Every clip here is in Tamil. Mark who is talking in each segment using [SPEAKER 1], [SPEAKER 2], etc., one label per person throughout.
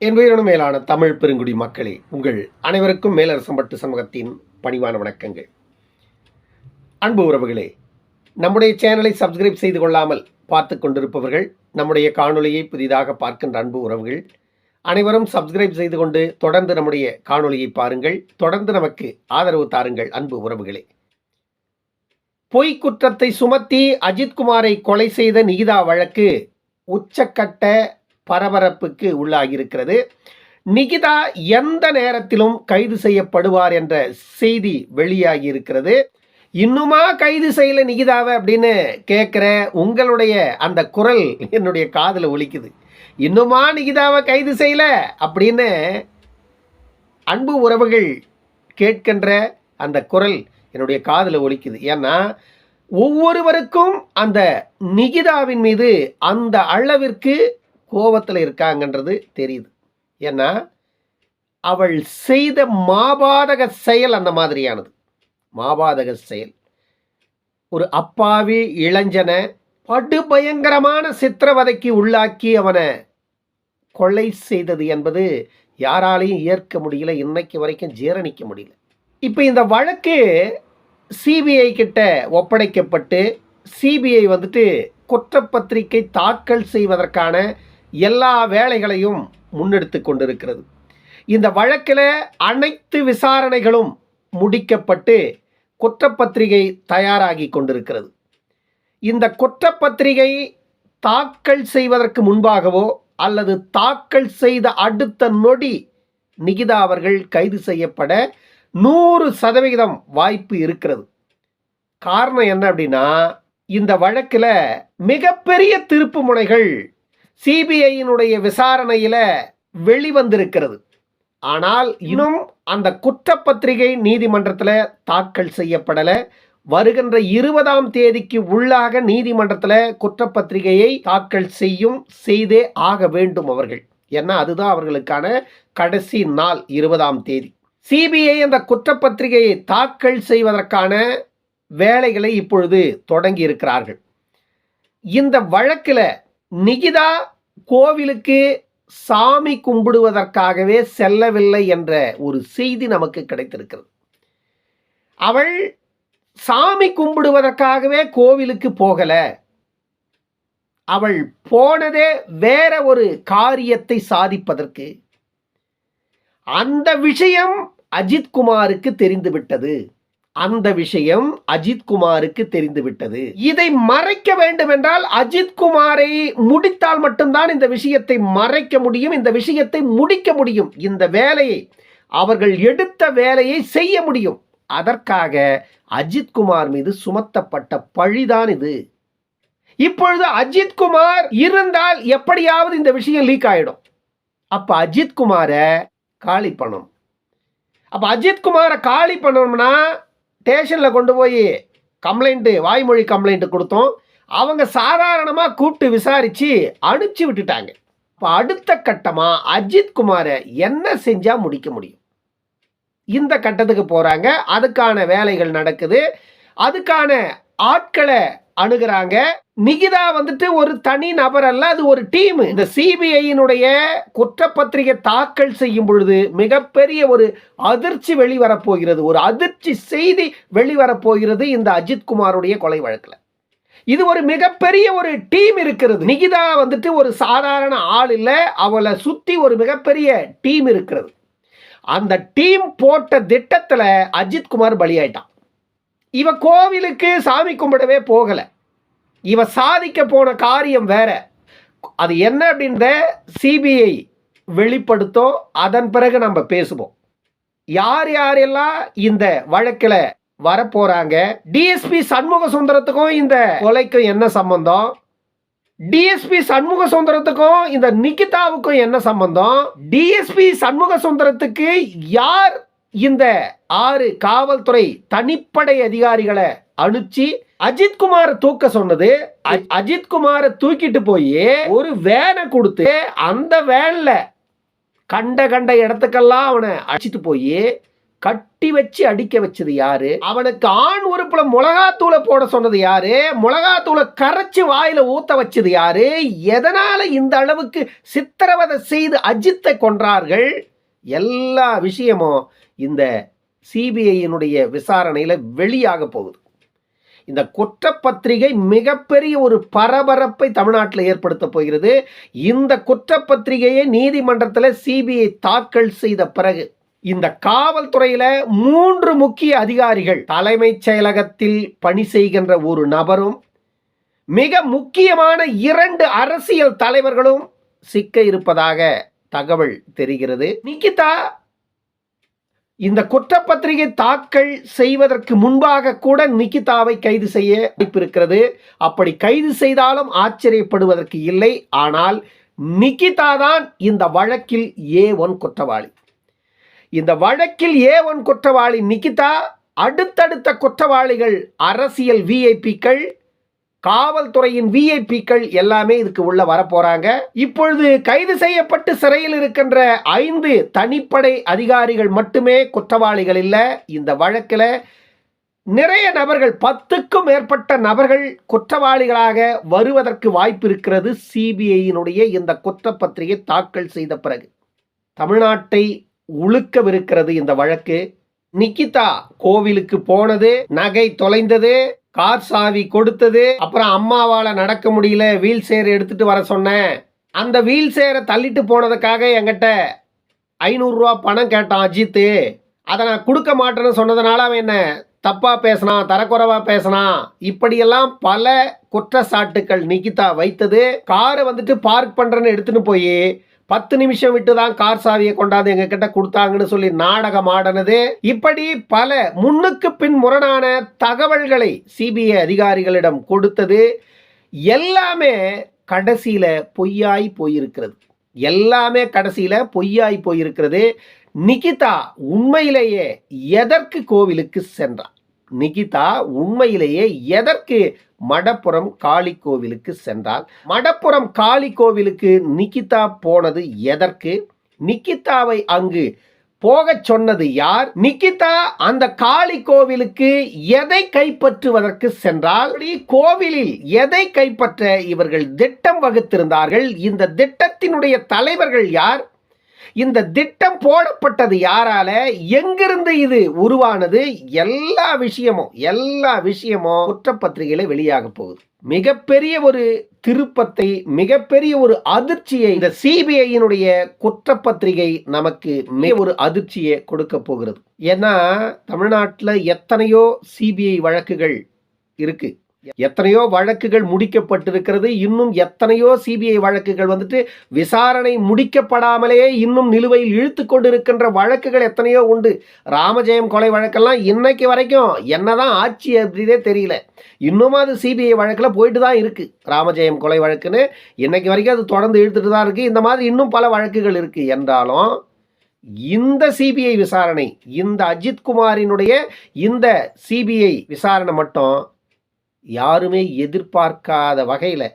[SPEAKER 1] என்பதனும் மேலான தமிழ் பெருங்குடி மக்களே உங்கள் அனைவருக்கும் மேலரசம்பட்டு சமூகத்தின் பணிவான வணக்கங்கள். அன்பு உறவுகளே நம்முடைய சேனலை சப்ஸ்கிரைப் செய்து கொள்ளாமல் பார்த்து கொண்டிருப்பவர்கள் நம்முடைய காணொலியை புதிதாக பார்க்கின்ற அன்பு உறவுகள் அனைவரும் சப்ஸ்கிரைப் செய்து கொண்டு தொடர்ந்து நம்முடைய காணொளியை பாருங்கள் தொடர்ந்து நமக்கு ஆதரவு தாருங்கள் அன்பு உறவுகளே. பொய் குற்றத்தை சுமத்தி அஜித்குமாரை கொலை செய்த நிகிதா வழக்கு உச்சக்கட்ட பரபரப்புக்கு உள்ளாகியிருக்கிறது. நிகிதா எந்த நேரத்திலும் கைது செய்யப்படுவார் என்ற செய்தி வெளியாகி இருக்கிறது இன்னுமா கைது செய்யல நிகிதாவை அப்படின்னு கேட்குற உங்களுடைய அந்த குரல் என்னுடைய காதில் ஒலிக்குது. இன்னுமா நிகிதாவை கைது செய்யல அப்படின்னு அன்பு உறவுகள் கேட்கின்ற அந்த குரல் என்னுடைய காதில் ஒலிக்குது. ஏன்னா ஒவ்வொருவருக்கும் அந்த நிகிதாவின் மீது அந்த அளவிற்கு கோபத்தில் இருக்காங்கன்றது தெரியுது. ஏன்னா அவள் செய்த மாபாதக செயல் அந்த மாதிரியானது. மாபாதக செயல். ஒரு அப்பாவி இளைஞனை படுபயங்கரமான சித்திரவதைக்கு உள்ளாக்கி அவனை கொலை செய்தது என்பது யாராலையும் ஏற்க முடியல இன்னைக்கு வரைக்கும் ஜீரணிக்க முடியல. இப்போ இந்த வழக்கு சிபிஐ கிட்ட ஒப்படைக்கப்பட்டு சிபிஐ வந்துட்டு குற்றப்பத்திரிகை தாக்கல் செய்வதற்கான எல்லா வேலைகளையும் முன்னெடுத்து கொண்டிருக்கிறது. இந்த வழக்கில் அனைத்து விசாரணைகளும் முடிக்கப்பட்டு குற்றப்பத்திரிகை தயாராகி கொண்டிருக்கிறது. இந்த குற்றப்பத்திரிகை தாக்கல் செய்வதற்கு முன்பாகவோ அல்லது தாக்கல் செய்த அடுத்த நொடி நிகிதா அவர்கள் கைது செய்யப்பட நூறு சதவிகிதம் வாய்ப்பு இருக்கிறது. காரணம் என்ன அப்படின்னா இந்த வழக்கில் மிகப்பெரிய திருப்பு முனைகள் சிபிஐயினுடைய விசாரணையில் வெளிவந்திருக்கிறது. ஆனால் இன்னும் அந்த குற்றப்பத்திரிகை நீதிமன்றத்தில் தாக்கல் செய்யப்படலை. வருகின்ற இருபதாம் தேதிக்கு உள்ளாக நீதிமன்றத்தில் குற்றப்பத்திரிகையை தாக்கல் செய்யும் செய்தே ஆக வேண்டும் அவர்கள். ஏன்னா அதுதான் அவர்களுக்கான கடைசி நாள் இருபதாம் தேதி. சிபிஐ அந்த குற்றப்பத்திரிகையை தாக்கல் செய்வதற்கான வேலைகளை இப்பொழுது தொடங்கி இருக்கிறார்கள் இந்த வழக்கில் நிகிதா கோவிலுக்கு சாமி கும்பிடுவதற்காகவே செல்லவில்லை என்ற ஒரு செய்தி நமக்கு கிடைத்திருக்கிறது. அவள் சாமி கும்பிடுவதற்காகவே கோவிலுக்கு போகல. அவள் போனதே வேற ஒரு காரியத்தை சாதிப்பதற்கு. அந்த விஷயம் அஜித்குமாருக்கு தெரிந்துவிட்டது. அந்த விஷயம் அஜித்குமாருக்கு தெரிந்துவிட்டது. இதை மறைக்க வேண்டும் என்றால் அஜித்குமாரை முடித்தால் மட்டும்தான் இந்த விஷயத்தை மறைக்க முடியும் இந்த விஷயத்தை முடிக்க முடியும். இந்த வேலையை அவர்கள் எடுத்த வேலையை செய்ய முடியும். அதற்காக அஜித்குமார் மீது சுமத்தப்பட்ட பழிதான் இது. இப்பொழுது அஜித்குமார் இருந்தால் எப்படியாவது இந்த விஷயம் லீக் ஆயிடும். அப்ப அஜித்குமாரை காலி பண்ணணும். அப்ப அஜித்குமாரை காலி பண்ணணும்னா ஸ்டேஷனில் கொண்டு போய் கம்ப்ளைண்ட்டு வாய்மொழி கம்ப்ளைண்ட்டு கொடுத்தோம். அவங்க சாதாரணமாக கூப்பிட்டு விசாரித்து அனுப்பிச்சி விட்டுட்டாங்க. இப்போ அடுத்த கட்டமாக அஜித் குமாரை என்ன செஞ்சால் முடிக்க முடியும்? இந்த கட்டத்துக்கு போகிறாங்க அதுக்கான வேலைகள் நடக்குது. அதுக்கான ஆட்களை அணுகிறாங்க. நிகிதா வந்துட்டு ஒரு தனி நபர் அல்ல அது ஒரு டீம். இந்த சிபிஐயினுடைய குற்றப்பத்திரிகை தாக்கல் செய்யும் பொழுது மிகப்பெரிய ஒரு அதிர்ச்சி வெளிவரப்போகிறது. ஒரு அதிர்ச்சி செய்தி வெளிவரப்போகிறது இந்த அஜித்குமாருடைய கொலை வழக்கில். இது ஒரு மிகப்பெரிய ஒரு டீம் இருக்கிறது. நிகிதா வந்துட்டு ஒரு சாதாரண ஆள் இல்லை அவளை சுற்றி ஒரு மிகப்பெரிய டீம் இருக்கிறது. அந்த டீம் போட்ட திட்டத்தில் அஜித்குமார் பலியாயிட்டான். இவ கோவிலுக்கு சாமி கும்பிடவே போகலை. இவ சாதிக்க போன காரியம் வேற. அது என்ன அப்படின்ற சிபிஐ வெளிப்படுத்தும் அதன் பிறகு நம்ம பேசுவோம். யார் யாரெல்லாம் இந்த வழக்கில் வரப்போகிறாங்க டிஎஸ்பி சண்முக சுந்தரத்துக்கும் இந்த கொலைக்கும் என்ன சம்பந்தம்? டிஎஸ்பி சண்முக சுந்தரத்துக்கும் இந்த நிகிதாவுக்கும் என்ன சம்பந்தம்? டிஎஸ்பி சண்முக சுந்தரத்துக்கு யார் இந்த ஆறு காவல்துறை தனிப்படை அதிகாரிகளை அனுப்பிச்சு அஜித்குமார் தூக்க சொன்னது. அஜ்- அஜித்குமாரை தூக்கிட்டு போய் ஒரு வேனை கொடுத்து அந்த வேன்ல கண்ட கண்ட இடத்துக்கெல்லாம் அவனை அழைச்சிட்டு போய் கட்டி வச்சு அடிக்க வச்சது யாரு? அவனுக்கு ஆண் உறுப்புல மிளகாத்தூளை போட சொன்னது யாரு? மிளகாத்தூளை கரைச்சு வாயில ஊத்த வச்சது யாரு? எதனால இந்த அளவுக்கு சித்திரவதை செய்து அஜித்தை கொன்றார்கள்? எல்லா விஷயமும் இந்த சிபிஐயினுடைய விசாரணையில் வெளியாக போகுது. இந்த குற்றப்பத்திரிகை மிகப்பெரிய ஒரு பரபரப்பை தமிழ்நாட்டில் ஏற்படுத்த போகிறது. இந்த குற்றப்பத்திரிகையை நீதிமன்றத்தில் சிபிஐ தாக்கல் செய்த பிறகு இந்த காவல்துறையில மூன்று முக்கிய அதிகாரிகள் தலைமைச் செயலகத்தில் பணி செய்கின்ற ஒரு நபரும் மிக முக்கியமான இரண்டு அரசியல் தலைவர்களும் சிக்க இருப்பதாக தகவல் தெரிகிறது. நிகிதா இந்த குற்றப்பத்திரிகை தாக்கல் செய்வதற்கு முன்பாக கூட நிகிதாவை கைது செய்ய வாய்ப்பு இருக்கிறது. அப்படி கைது செய்தாலும் ஆச்சரியப்படுவதற்கு இல்லை. ஆனால் நிகிதா தான் இந்த வழக்கில் ஏ ஒன் குற்றவாளி. இந்த வழக்கில் ஏ ஒன் குற்றவாளி நிகிதா அடுத்தடுத்த குற்றவாளிகள் அரசியல் விஐபிக்கள் காவல்துறையின் விஐபிக்கள் எல்லாமே இதுக்கு உள்ள வரப்போறாங்க. இப்பொழுது கைது செய்யப்பட்டு சிறையில் இருக்கின்ற ஐந்து தனிப்படை அதிகாரிகள் மட்டுமே குற்றவாளிகள் இல்லை. இந்த வழக்கில் நிறைய நபர்கள் பத்துக்கும் மேற்பட்ட நபர்கள் குற்றவாளிகளாக வருவதற்கு வாய்ப்பு இருக்கிறது. சிபிஐயினுடைய இந்த குற்றப்பத்திரிகை தாக்கல் செய்த பிறகு தமிழ்நாட்டை உழுக்கவிருக்கிறது இந்த வழக்கு. நிக்கிதா கோவிலுக்கு போனது நகை தொலைந்தது கார் சாவி கொடுத்தது அப்புறம் அம்மாவால நடக்க முடியல வீல் சேர் எடுத்துட்டு வர சொன்னேன். அந்த வீல் சேரை தள்ளிட்டு போனதுக்காக என்கிட்ட ஐநூறுரூவா பணம் கேட்டான் அஜித்து. அதை நான் கொடுக்க மாட்டேன்னு சொன்னதுனால அவன் என்ன தப்பா பேசினான் தரக்குறைவா பேசினான். இப்படியெல்லாம் பல குற்றச்சாட்டுக்கள் நிகிதா வைத்தது. காரை வந்துட்டு பார்க் பண்றேன்னு எடுத்துன்னு போய் பத்து நிமிஷம் விட்டு தான் கார் சாவியை கொண்டாந்து எங்க கிட்ட கொடுத்தாங்கன்னு சொல்லி நாடகம் ஆடினது. இப்படி பல முன்னுக்கு பின் முரணான தகவல்களை சிபிஐ அதிகாரிகளிடம் கொடுத்தது. எல்லாமே கடைசியில பொய்யாய் போயிருக்கிறது. எல்லாமே கடைசியில பொய்யாய் போயிருக்கிறது. நிகிதா உண்மையிலேயே எதற்கு கோவிலுக்கு சென்றார் நிகிதா உண்மையிலேயே எதற்கு மடப்புறம் காளி கோவிலுக்கு சென்றால் மடப்புறம் காளி கோவிலுக்கு நிகிதா போனது எதற்கு? நிகிதாவை அங்கு போகச் சொன்னது யார்? நிகிதா அந்த காளி கோவிலுக்கு எதை கைப்பற்றுவதற்கு சென்றால் கோவிலில் எதை கைப்பற்ற இவர்கள் திட்டம் வகுத்திருந்தார்கள்? இந்த திட்டத்தினுடைய தலைவர்கள் யார்? இந்த திட்டம் போடப்பட்டது யாரால? எங்கிருந்து இது உருவானது? எல்லா விஷயமும் எல்லா விஷயமும் குற்றப்பத்திரிகையில வெளியாக போகுது. மிகப்பெரிய ஒரு திருப்பத்தை மிகப்பெரிய ஒரு அதிர்ச்சியை இந்த சிபிஐயினுடைய குற்றப்பத்திரிகை நமக்கு மிக ஒரு அதிர்ச்சியை கொடுக்க போகிறது. ஏன்னா தமிழ்நாட்டில் எத்தனையோ சிபிஐ வழக்குகள் இருக்கு. எத்தனையோ வழக்குகள் முடிக்கப்பட்டிருக்கிறது. இன்னும் எத்தனையோ சிபிஐ வழக்குகள் வந்துட்டு விசாரணை முடிக்கப்படாமலேயே இன்னும் நிலுவையில் இழுத்து கொண்டிருக்கின்ற வழக்குகள் எத்தனையோ உண்டு. ராமஜெயம் கொலை வழக்கெல்லாம் இன்னைக்கு வரைக்கும் என்னதான் ஆட்சி அப்படின்னே தெரியல. இன்னும் அது சிபிஐ வழக்கில் போயிட்டு தான் இருக்கு. ராமஜெயம் கொலை வழக்குன்னு இன்னைக்கு வரைக்கும் அது தொடர்ந்து இழுத்துட்டு தான் இருக்கு. இந்த மாதிரி இன்னும் பல வழக்குகள் இருக்கு. என்றாலும் இந்த சிபிஐ விசாரணை இந்த அஜித் குமாரினுடைய இந்த சிபிஐ விசாரணை மட்டும் யாருமே எதிர்பார்க்காத வகையில்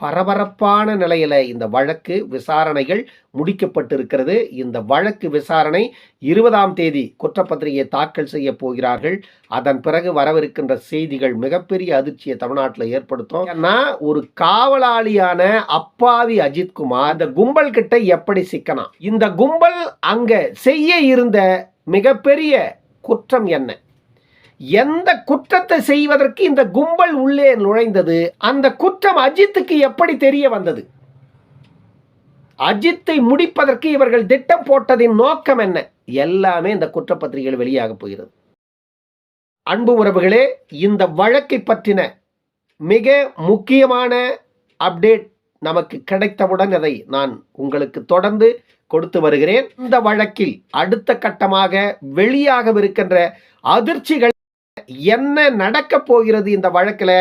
[SPEAKER 1] பரபரப்பான நிலையில் இந்த வழக்கு விசாரணைகள் முடிக்கப்பட்டிருக்கிறது. இந்த வழக்கு விசாரணை இருபதாம் தேதி குற்றப்பத்திரிகையை தாக்கல் செய்ய போகிறார்கள். அதன் பிறகு வரவிருக்கின்ற செய்திகள் மிகப்பெரிய அதிர்ச்சியை தமிழ்நாட்டில் ஏற்படுத்தும். ஏன்னா ஒரு காவலாளியான அப்பாவி அஜித்குமார் இந்த கும்பல் கிட்ட எப்படி சிக்கனாம் இந்த கும்பல் அங்கே செய்ய இருந்த மிகப்பெரிய குற்றம் என்ன? எந்த குற்றத்தை செய்வதற்கு இந்த கும்பல் உள்ளே நுழைந்தது அந்த குற்றம் அஜித்துக்கு எப்படி தெரிய வந்தது? அஜித்தை முடிப்பதற்கு இவர்கள் திட்டம் போட்டதின் நோக்கம் என்ன? எல்லாமே இந்த குற்றப்பத்திரிகைகள் வெளியாக போகிறது. அன்பு உறவுகளே இந்த வழக்கை பற்றின மிக முக்கியமான அப்டேட் நமக்கு கிடைத்தவுடன் அதை நான் உங்களுக்கு தொடர்ந்து கொடுத்து வருகிறேன். இந்த வழக்கில் அடுத்த கட்டமாக வெளியாகவிருக்கின்ற அதிர்ச்சிகள் என்ன நடக்க போகிறது இந்த வழக்கில்?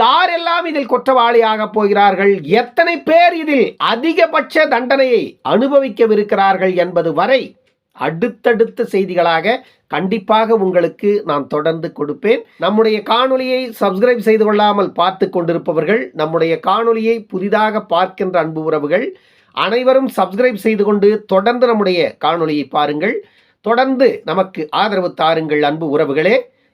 [SPEAKER 1] யாரெல்லாம் இதில் குற்றவாளியாக போகிறார்கள்? எத்தனை பேர் இதில் அதிகபட்ச தண்டனையை அனுபவிக்கவிருக்கிறார்கள் என்பது வரை அடுத்தடுத்த செய்திகளாக கண்டிப்பாக உங்களுக்கு நான் தொடர்ந்து கொடுப்பேன். நம்முடைய காணொலியை சப்ஸ்கிரைப் செய்து கொள்ளாமல் பார்த்து கொண்டிருப்பவர்கள் நம்முடைய காணொலியை புதிதாக பார்க்கின்ற அன்பு உறவுகள் அனைவரும் சப்ஸ்கிரைப் செய்து கொண்டு தொடர்ந்து நம்முடைய காணொலியை பாருங்கள். தொடர்ந்து நமக்கு ஆதரவு தாருங்கள் அன்பு உறவுகளே.